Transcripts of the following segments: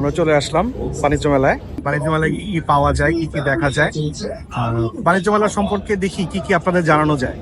আমরা চলে আসলাম বাণিজ্য মেলায়। বাণিজ্য মেলায় কি পাওয়া যায়, কি কি দেখা যায়? বাণিজ্য মেলা সম্পর্কে দেখি কি কি আপনাদের জানানো যায়।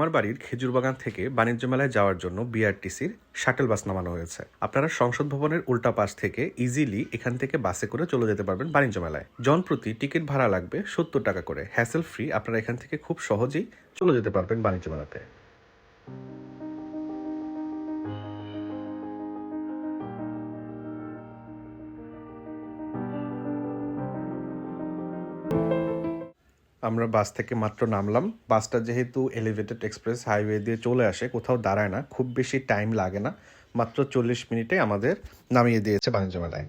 খামারবাড়ির খেজুর বাগান থেকে বাণিজ্য মেলায় যাওয়ার জন্য বিআরটিসির শাটেল বাস নামানো হয়েছে। আপনারা সংসদ ভবনের উল্টা পাশ থেকে ইজিলি এখান থেকে বাসে করে চলে যেতে পারবেন বাণিজ্য মেলায়। জনপ্রতি টিকিট ভাড়া লাগবে সত্তর টাকা করে। হ্যাসেল ফ্রি আপনারা এখান থেকে খুব সহজেই চলে যেতে পারবেন বাণিজ্য মেলাতে। আমরা বাস থেকে মাত্র নামলাম। বাসটা যেহেতু এলিভেটেড এক্সপ্রেস হাইওয়ে দিয়ে চলে আসে, কোথাও দাঁড়ায় না, খুব বেশি টাইম লাগে না। মাত্র চল্লিশ মিনিটে আমাদের নামিয়ে দিয়েছে বাণিজ্য মেলায়।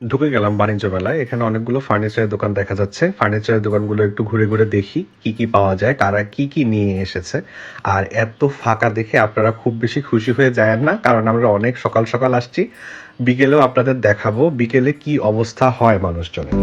ঢুকে গেলাম বাণিজ্য মেলায়। এখানে অনেকগুলো ফার্নিচারের দোকান দেখা যাচ্ছে। ফার্নিচারের দোকানগুলো একটু ঘুরে ঘুরে দেখি কি কি পাওয়া যায়, কারা কি কি নিয়ে এসেছে। আর এত ফাঁকা দেখে আপনারা খুব বেশি খুশি হয়ে যায় না, কারণ আমরা অনেক সকাল সকাল আসছি। বিকেলেও আপনাদের দেখাবো বিকেলে কি অবস্থা হয় মানুষজনের।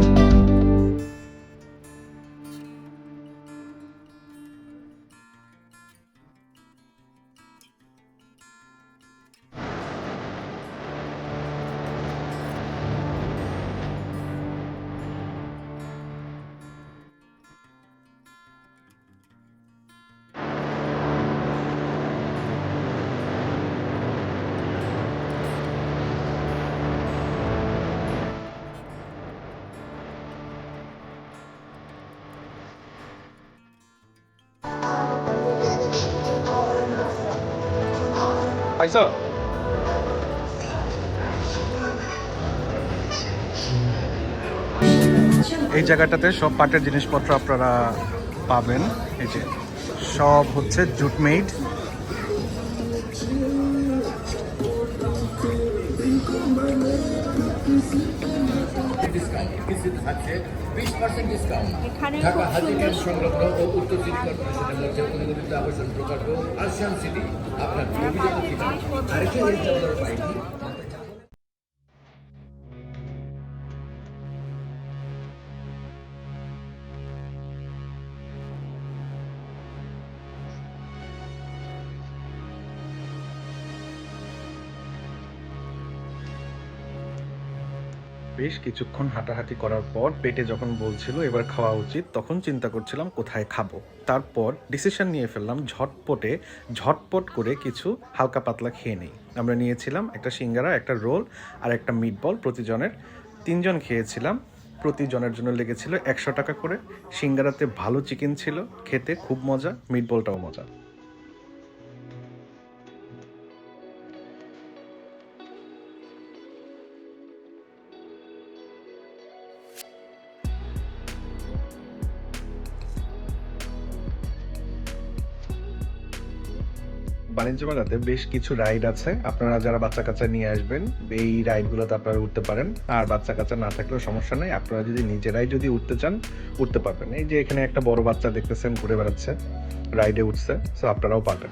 এই জায়গাটাতে সব পাটের জিনিসপত্র আপনারা পাবেন। এই যে সব হচ্ছে জুট মেড বিশ পার্সেন্ট ডিসকাউন্ট ঢাকা সুন্দর সংলগ্ন ও উত্তর সিটি কর্পোরেশনের মধ্যে অনুমোদিত আবাসন প্রকল্প আরশান সিটি আপনার অভিযোগ আরেকটি বেশ কিছুক্ষণ হাঁটাহাঁটি করার পর পেটে যখন বলছিল এবার খাওয়া উচিত, তখন চিন্তা করছিলাম কোথায় খাব। তারপর ডিসিশন নিয়ে ফেললাম, ঝটপটে, ঝটপট করে কিছু হালকা পাতলা খেয়ে নেই। আমরা নিয়েছিলাম একটা সিঙ্গারা, একটা রোল আর একটা মিটবল প্রতিজনের। তিনজন খেয়েছিলাম, প্রতিজনের জন্য লেগেছিল একশো টাকা করে। সিঙ্গারাতে ভালো চিকেন ছিল, খেতে খুব মজা মিটবলটাও মজা। বাণিজ্য মেলাতে বেশ কিছু রাইড আছে। আপনারা যারা বাচ্চা কাচ্চা নিয়ে আসবেন, এই রাইডগুলোতে আপনারা উঠতে পারেন। আর বাচ্চা কাচ্চা না থাকলেও সমস্যা নেই, আপনারা যদি নিজেরাই যদি উঠতে চান, উঠতে পারবেন। এই যে এখানে একটা বড় বাচ্চা দেখতেছেন, ঘুরে বেড়াচ্ছে রাইডে উঠছে সো আপনারাও পারবেন।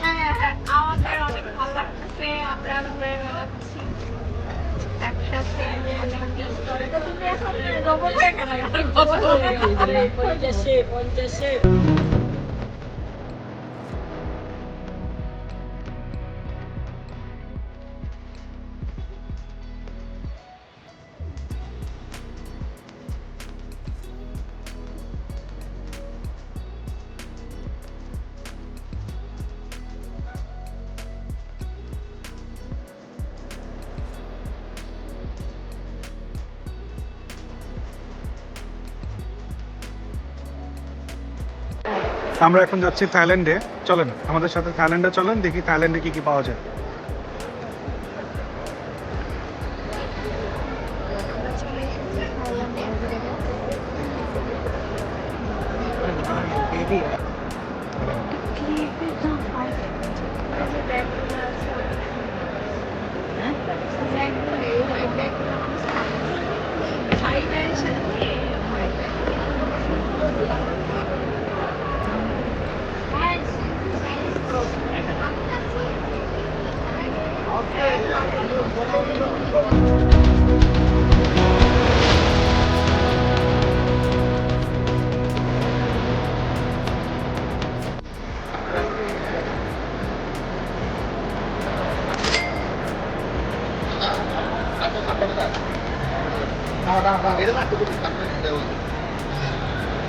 হ্যাঁ আমাদের অনেক ভালো লাগছে আমরা ঘুরে বেড়াচ্ছি। একসাথে তুমি এখন হয়ে পঞ্চাশে। আমরা এখন যাচ্ছি থাইল্যান্ডে। চলেন, আমাদের সাথে থাইল্যান্ডে চলেন, দেখি থাইল্যান্ডে কি কি পাওয়া যায়।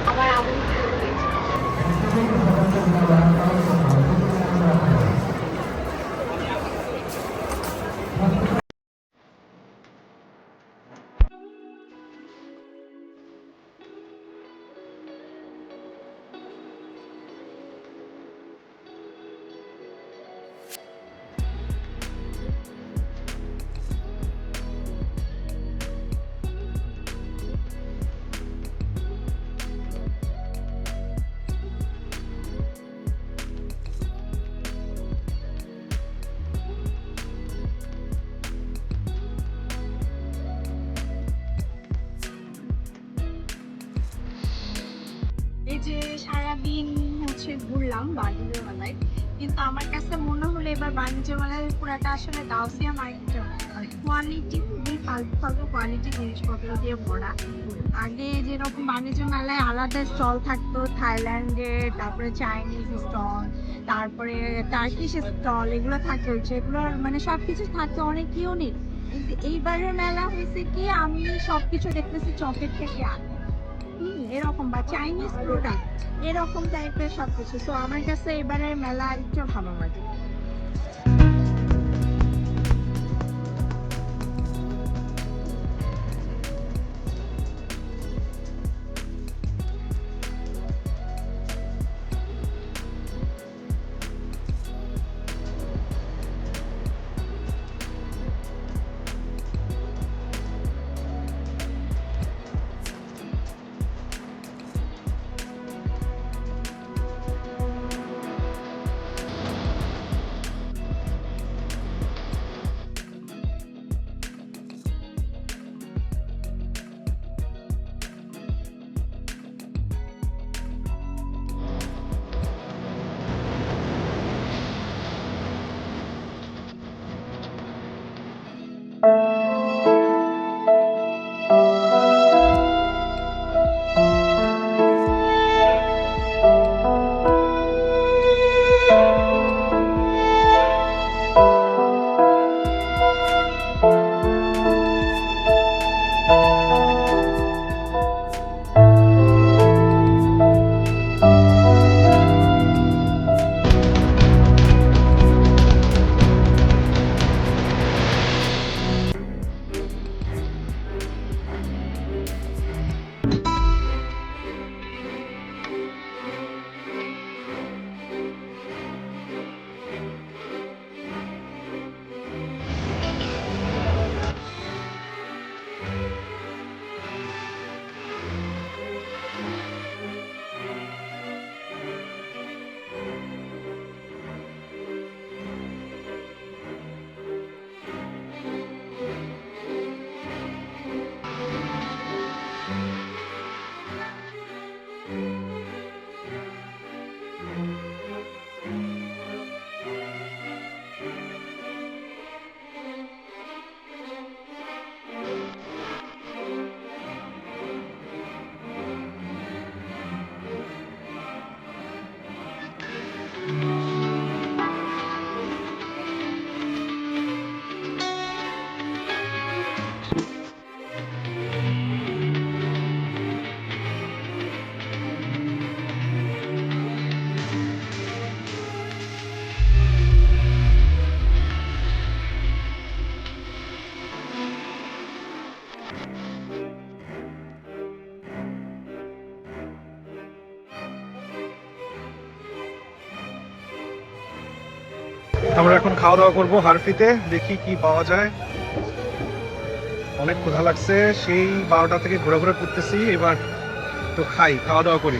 আবার যে সারাদিন হচ্ছে ঘুরলাম বাণিজ্য মেলায় কিন্তু আমার কাছে মনে হলো এবার বাণিজ্য মেলায় পুরাটা আসলে গাউসিয়া মার্কেট কোয়ালিটি খুবই ফালতু কোয়ালিটি জিনিসপত্র দিয়ে ভরা। আগে যেরকম বাণিজ্য মেলায় আলাদা স্টল থাকতো থাইল্যান্ডের তারপরে চাইনিজ স্টল, তারপরে টার্কিশ স্টল এগুলো থাকতো যেগুলোর মানে সব কিছু থাকতো অনেক কিন্তু এইবারের মেলা হয়েছে কি, আমি সব কিছু দেখতেছি চকের থেকে আগে। এরকম বা চাইনিজ প্রোডাক্ট এরকম টাইপের সবকিছু। তো আমার কাছে এবারের মেলা একটু ভালো লাগে। আমরা এখন খাওয়া দাওয়া করব হারফিতে, দেখি কি পাওয়া যায়। অনেক ক্ষুধা লাগছে, সেই বারোটা থেকে ঘোরা ঘোরা করতেছি, এবার তো খাই খাওয়া দাওয়া করি।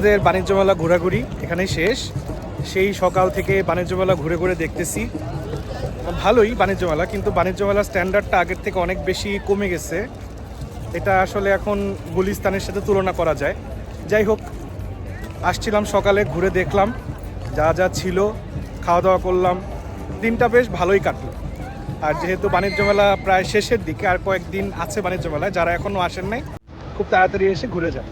আমাদের বাণিজ্য মেলা ঘোরাঘুরি এখানেই শেষ। সেই সকাল থেকে বাণিজ্য মেলা ঘুরে ঘুরে দেখতেছি। ভালোই বাণিজ্য মেলা, কিন্তু বাণিজ্য মেলার স্ট্যান্ডার্ডটা আগের থেকে অনেক বেশি কমে গেছে। এটা আসলে এখন গুলিস্তানের সাথে তুলনা করা যায়। যাই হোক, আসছিলাম সকালে, ঘুরে দেখলাম, যা যা ছিল খাওয়া দাওয়া করলাম। দিনটা বেশ ভালোই কাটলো। আর যেহেতু বাণিজ্য মেলা প্রায় শেষের দিকে, আর কয়েকদিন আছে বাণিজ্য মেলায়, যারা এখনও আসেন নাই, খুব তাড়াতাড়ি এসে ঘুরে যান।